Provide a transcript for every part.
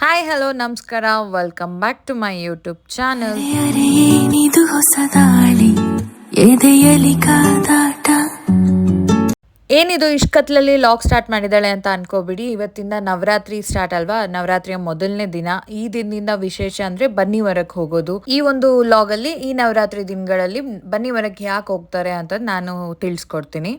Hi hello ನಮಸ್ಕಾರ. Welcome back to my YouTube channel ಏನಿದು ಹೊಸದಾಳಿ ಎದೆಯಲಿ ಕಾದಾಟ. ಏನಿದು ಇಷ್ಕತ್ಲಲ್ಲಿ ಲಾಗ್ ಸ್ಟಾರ್ಟ್ ಮಾಡಿದ್ದಾಳೆ ಅಂತ ಅನ್ಕೋಬಿಡಿ. ಇವತ್ತಿಂದ ನವರಾತ್ರಿ ಸ್ಟಾರ್ಟ್ ಅಲ್ವಾ? ನವರಾತ್ರಿಯ ಮೊದಲನೇ ದಿನ. ಈ ದಿನದಿಂದ ವಿಶೇಷ ಅಂದ್ರೆ ಬನ್ನಿವರಕ್ಕೆ ಹೋಗೋದು. ಈ ಒಂದು ಲಾಗ್ ಅಲ್ಲಿ ಈ ನವರಾತ್ರಿ ದಿನಗಳಲ್ಲಿ ಬನ್ನಿವರಕ್ಕೆ ಯಾಕೆ ಹೋಗ್ತಾರೆ ಅಂತ ನಾನು ತಿಳಿಸ್ಕೊಡ್ತೀನಿ.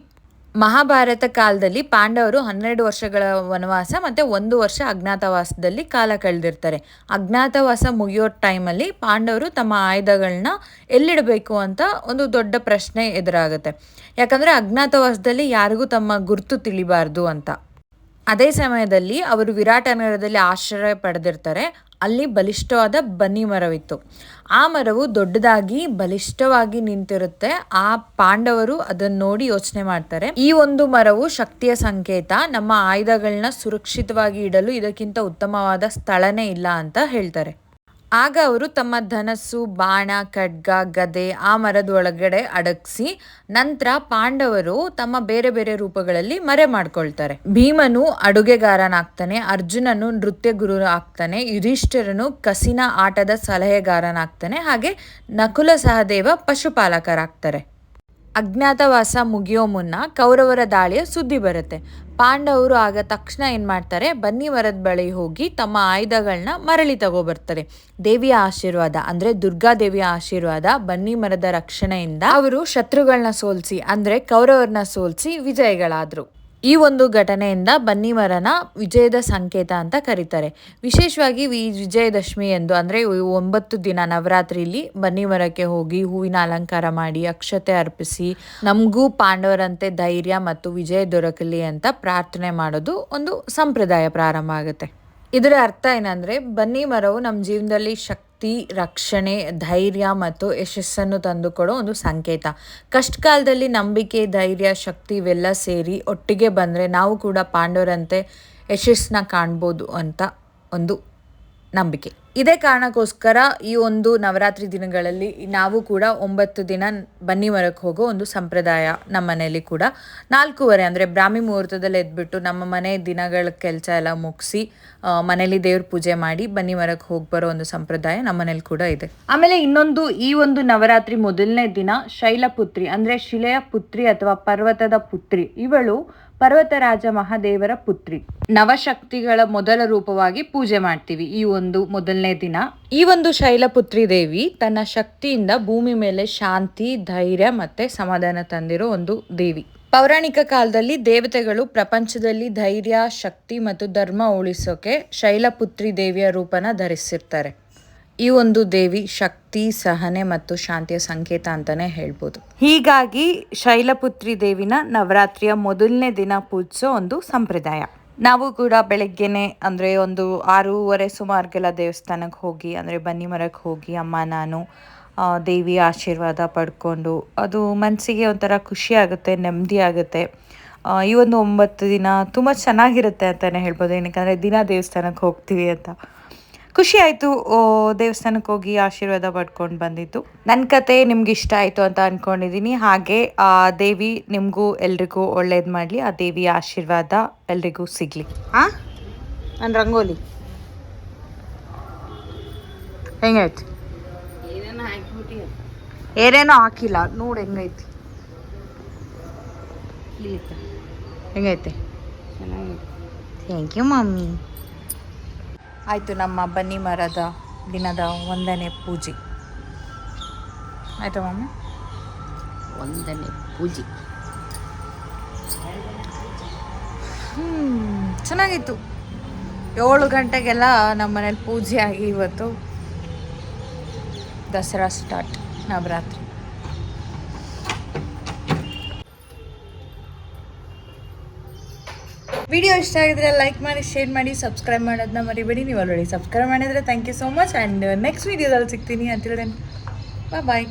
ಮಹಾಭಾರತ ಕಾಲದಲ್ಲಿ ಪಾಂಡವರು ಹನ್ನೆರಡು ವರ್ಷಗಳ ವನವಾಸ ಮತ್ತು ಒಂದು ವರ್ಷ ಅಜ್ಞಾತವಾಸದಲ್ಲಿ ಕಾಲ ಕಳೆದಿರ್ತಾರೆ. ಅಜ್ಞಾತವಾಸ ಮುಗಿಯೋ ಟೈಮಲ್ಲಿ ಪಾಂಡವರು ತಮ್ಮ ಆಯುಧಗಳನ್ನ ಎಲ್ಲಿಡಬೇಕು ಅಂತ ಒಂದು ದೊಡ್ಡ ಪ್ರಶ್ನೆ ಎದುರಾಗುತ್ತೆ. ಯಾಕಂದರೆ ಅಜ್ಞಾತವಾಸದಲ್ಲಿ ಯಾರಿಗೂ ತಮ್ಮ ಗುರುತು ತಿಳಿಬಾರ್ದು ಅಂತ. ಅದೇ ಸಮಯದಲ್ಲಿ ಅವರು ವಿರಾಟ ನಗರದಲ್ಲಿ ಆಶ್ರಯ ಪಡೆದಿರ್ತಾರೆ. ಅಲ್ಲಿ ಬಲಿಷ್ಠವಾದ ಬನ್ನಿ ಮರವಿತ್ತು. ಆ ಮರವು ದೊಡ್ಡದಾಗಿ, ಬಲಿಷ್ಠವಾಗಿ ನಿಂತಿರುತ್ತೆ. ಆ ಪಾಂಡವರು ಅದನ್ನ ನೋಡಿ ಯೋಚನೆ ಮಾಡ್ತಾರೆ. ಈ ಒಂದು ಮರವು ಶಕ್ತಿಯ ಸಂಕೇತ. ನಮ್ಮ ಆಯುಧಗಳನ್ನ ಸುರಕ್ಷಿತವಾಗಿ ಇಡಲು ಇದಕ್ಕಿಂತ ಉತ್ತಮವಾದ ಸ್ಥಳನೇ ಇಲ್ಲ ಅಂತ ಹೇಳ್ತಾರೆ. ಆಗ ಅವರು ತಮ್ಮ ಧನಸ್ಸು, ಬಾಣ, ಖಡ್ಗ, ಗದೆ ಆ ಮರದ ಒಳಗಡೆ ಅಡಗಿಸಿ ನಂತರ ಪಾಂಡವರು ತಮ್ಮ ಬೇರೆ ಬೇರೆ ರೂಪಗಳಲ್ಲಿ ಮರೆ ಮಾಡ್ಕೊಳ್ತಾರೆ. ಭೀಮನು ಅಡುಗೆಗಾರನಾಗ್ತಾನೆ, ಅರ್ಜುನನು ನೃತ್ಯ ಗುರು ಆಗ್ತಾನೆ ಯುಧಿಷ್ಠಿರನು ಕಸಿನ ಆಟದ ಸಲಹೆಗಾರನಾಗ್ತಾನೆ, ಹಾಗೆ ನಕುಲ ಸಹದೇವ ಪಶುಪಾಲಕರಾಗ್ತಾರೆ. ಅಜ್ಞಾತವಾಸ ಮುಗಿಯೋ ಮುನ್ನ ಕೌರವರ ದಾಳಿಯ ಸುದ್ದಿ ಬರುತ್ತೆ. ಪಾಂಡವರು ಆಗ ತಕ್ಷಣ ಏನು ಮಾಡ್ತಾರೆ? ಬನ್ನಿ ಮರದ ಬಳಿ ಹೋಗಿ ತಮ್ಮ ಆಯುಧಗಳನ್ನ ಮರಳಿ ತಗೋಬರ್ತಾರೆ ದೇವಿಯ ಆಶೀರ್ವಾದ, ಅಂದರೆ ದುರ್ಗಾದೇವಿಯ ಆಶೀರ್ವಾದ, ಬನ್ನಿ ಮರದ ರಕ್ಷಣೆಯಿಂದ ಅವರು ಶತ್ರುಗಳನ್ನ ಸೋಲಿಸಿ, ಅಂದರೆ ಕೌರವರನ್ನ ಸೋಲಿಸಿ ವಿಜಯಗಳಾದರು. ಈ ಒಂದು ಘಟನೆಯಿಂದ ಬನ್ನಿಮರನ ವಿಜಯದ ಸಂಕೇತ ಅಂತ ಕರೀತಾರೆ. ವಿಶೇಷವಾಗಿ ಈ ವಿಜಯದಶಮಿ ಎಂದು ಅಂದರೆ ಒಂಬತ್ತು ದಿನ ನವರಾತ್ರಿಯಲ್ಲಿ ಬನ್ನಿಮರಕ್ಕೆ ಹೋಗಿ ಹೂವಿನ ಅಲಂಕಾರ ಮಾಡಿ, ಅಕ್ಷತೆ ಅರ್ಪಿಸಿ, ನಮಗೂ ಪಾಂಡವರಂತೆ ಧೈರ್ಯ ಮತ್ತು ವಿಜಯ ದೊರಕಲಿ ಅಂತ ಪ್ರಾರ್ಥನೆ ಮಾಡೋದು ಒಂದು ಸಂಪ್ರದಾಯ ಪ್ರಾರಂಭ ಆಗುತ್ತೆ. ಇದರ ಅರ್ಥ ಏನಂದರೆ ಬನ್ನಿ ಮರವು ನಮ್ಮ ಜೀವನದಲ್ಲಿ ಶಕ್ತಿ ರಕ್ಷಣೆ, ಧೈರ್ಯ ಮತ್ತು ಯಶಸ್ಸನ್ನು ತಂದುಕೊಡೋ ಒಂದು ಸಂಕೇತ. ಕಷ್ಟಕಾಲದಲ್ಲಿ ನಂಬಿಕೆ, ಧೈರ್ಯ, ಶಕ್ತಿ ಇವೆಲ್ಲ ಸೇರಿ ಒಟ್ಟಿಗೆ ಬಂದರೆ ನಾವು ಕೂಡ ಪಾಂಡವರಂತೆ ಯಶಸ್ಸನ್ನ ಕಾಣ್ಬೋದು ಅಂತ ಒಂದು ನಂಬಿಕೆ. ಇದೇ ಕಾರಣಕ್ಕೋಸ್ಕರ ಈ ಒಂದು ನವರಾತ್ರಿ ದಿನಗಳಲ್ಲಿ ನಾವು ಕೂಡ ಒಂಬತ್ತು ದಿನ ಬನ್ನಿ ಮರಕ್ಕೆ ಹೋಗೋ ಒಂದು ಸಂಪ್ರದಾಯ ನಮ್ಮ ಮನೆಯಲ್ಲಿ ಕೂಡ. ನಾಲ್ಕೂವರೆ ಅಂದರೆ ಬ್ರಾಹ್ಮಿ ಮುಹೂರ್ತದಲ್ಲಿ ಎದ್ಬಿಟ್ಟು ನಮ್ಮ ಮನೆ ದಿನಗಳ ಕೆಲಸ ಎಲ್ಲ ಮುಗಿಸಿ ಮನೇಲಿ ದೇವ್ರ ಪೂಜೆ ಮಾಡಿ ಬನ್ನಿ ಮರಕ್ಕೆ ಹೋಗಿ ಬರೋ ಒಂದು ಸಂಪ್ರದಾಯ ನಮ್ಮ ಮನೇಲಿ ಕೂಡ ಇದೆ. ಆಮೇಲೆ ಇನ್ನೊಂದು ಈ ಒಂದು ನವರಾತ್ರಿ ಮೊದಲನೇ ದಿನ ಶೈಲಪುತ್ರಿ ಅಂದರೆ ಶಿಲೆಯ ಪುತ್ರಿ ಅಥವಾ ಪರ್ವತದ ಪುತ್ರಿ, ಇವಳು ಪರ್ವತರಾಜ ಮಹಾದೇವರ ಪುತ್ರಿ. ನವಶಕ್ತಿಗಳ ಮೊದಲ ರೂಪವಾಗಿ ಪೂಜೆ ಮಾಡ್ತೀವಿ ಈ ಒಂದು ಮೊದಲನೇ ದಿನ. ಈ ಒಂದು ಶೈಲಪುತ್ರಿ ದೇವಿ ತನ್ನ ಶಕ್ತಿಯಿಂದ ಭೂಮಿ ಮೇಲೆ ಶಾಂತಿ, ಧೈರ್ಯ ಮತ್ತೆ ಸಮಾಧಾನ ತಂದಿರೋ ಒಂದು ದೇವಿ. ಪೌರಾಣಿಕ ಕಾಲದಲ್ಲಿ ದೇವತೆಗಳು ಪ್ರಪಂಚದಲ್ಲಿ ಧೈರ್ಯ, ಶಕ್ತಿ ಮತ್ತು ಧರ್ಮ ಉಳಿಸೋಕೆ ಶೈಲಪುತ್ರಿ ದೇವಿಯ ರೂಪನ ಧರಿಸಿರ್ತಾರೆ. ಈ ಒಂದು ದೇವಿ ಶಕ್ತಿ, ಸಹನೆ ಮತ್ತು ಶಾಂತಿಯ ಸಂಕೇತ ಅಂತಾನೆ ಹೇಳ್ಬೋದು. ಹೀಗಾಗಿ ಶೈಲಪುತ್ರಿ ದೇವಿನ ನವರಾತ್ರಿಯ ಮೊದಲನೇ ದಿನ ಪೂಜಿಸೋ ಒಂದು ಸಂಪ್ರದಾಯ. ನಾವು ಕೂಡ ಬೆಳಗ್ಗೆನೆ ಅಂದರೆ ಒಂದು ಆರೂವರೆ ಸುಮಾರಿಗೆಲ್ಲ ದೇವಸ್ಥಾನಕ್ಕೆ ಹೋಗಿ, ಅಂದರೆ ಬನ್ನಿ ಮರಕ್ಕೆ ಹೋಗಿ ಅಮ್ಮ, ನಾನು ದೇವಿಯ ಆಶೀರ್ವಾದ ಪಡ್ಕೊಂಡು ಅದು ಮನಸ್ಸಿಗೆ ಒಂಥರ ಖುಷಿ ಆಗುತ್ತೆ, ನೆಮ್ಮದಿ ಆಗುತ್ತೆ. ಈ ಒಂದು ಒಂಬತ್ತು ದಿನ ತುಂಬ ಚೆನ್ನಾಗಿರುತ್ತೆ ಅಂತಲೇ ಹೇಳ್ಬೋದು. ಏನಕ್ಕೆ ದಿನ ದೇವಸ್ಥಾನಕ್ಕೆ ಹೋಗ್ತೀವಿ ಅಂತ. ಖುಷಿ ಆಯಿತು ದೇವಸ್ಥಾನಕ್ಕೆ ಹೋಗಿ ಆಶೀರ್ವಾದ ಪಡ್ಕೊಂಡು ಬಂದಿದ್ದು. ನನ್ನ ಕತೆ ನಿಮ್ಗೆ ಇಷ್ಟ ಆಯಿತು ಅಂತ ಅಂದ್ಕೊಂಡಿದ್ದೀನಿ ಹಾಗೆ ಆ ದೇವಿ ನಿಮಗೂ ಎಲ್ರಿಗೂ ಒಳ್ಳೇದು ಮಾಡಲಿ ಆ ದೇವಿಯ ಆಶೀರ್ವಾದ ಎಲ್ರಿಗೂ ಸಿಗಲಿ. ಹಾಂ ನನ್ನ ರಂಗೋಲಿ. ಹೆಂಗೈತಿ ಏನೇನೋ ಹಾಕಿಲ್ಲ ನೋಡು ಹೆಂಗೈತಿ. ಹೆಂಗೈತೆ? Thank you mummy. ಆಯಿತು ನಮ್ಮ ಬನ್ನಿ ಮರದ ದಿನದ ಒಂದನೇ ಪೂಜೆ. ಆಯಿತಾ ಮಮ್ಮಿ ಒಂದನೇ ಪೂಜೆ. ಹ್ಞೂ ಚೆನ್ನಾಗಿತ್ತು. ಏಳು ಗಂಟೆಗೆಲ್ಲ ನಮ್ಮ ಮನೇಲಿ ಪೂಜೆ ಆಗಿ ಇವತ್ತು ದಸರಾ ಸ್ಟಾರ್ಟ್ ನವರಾತ್ರಿ. ವಿಡಿಯೋ ಇಷ್ಟ ಆಗಿದ್ರೆ ಲೈಕ್ ಮಾಡಿ ಶೇರ್ ಮಾಡಿ ಸಬ್ಸ್ಕ್ರೈಬ್ ಮಾಡೋದನ್ನ ಮರಿಬೇಡಿ. ನೀವು ಆಲ್ರೆಡಿ ಸಬ್ಸ್ಕ್ರೈಬ್ ಮಾಡಿದರೆ thank you so much and next ವೀಡಿಯೋದಲ್ಲಿ ಸಿಗ್ತೀನಿ. ಅಂತಿಲ್ ದೆನ್ ಬಾಯ್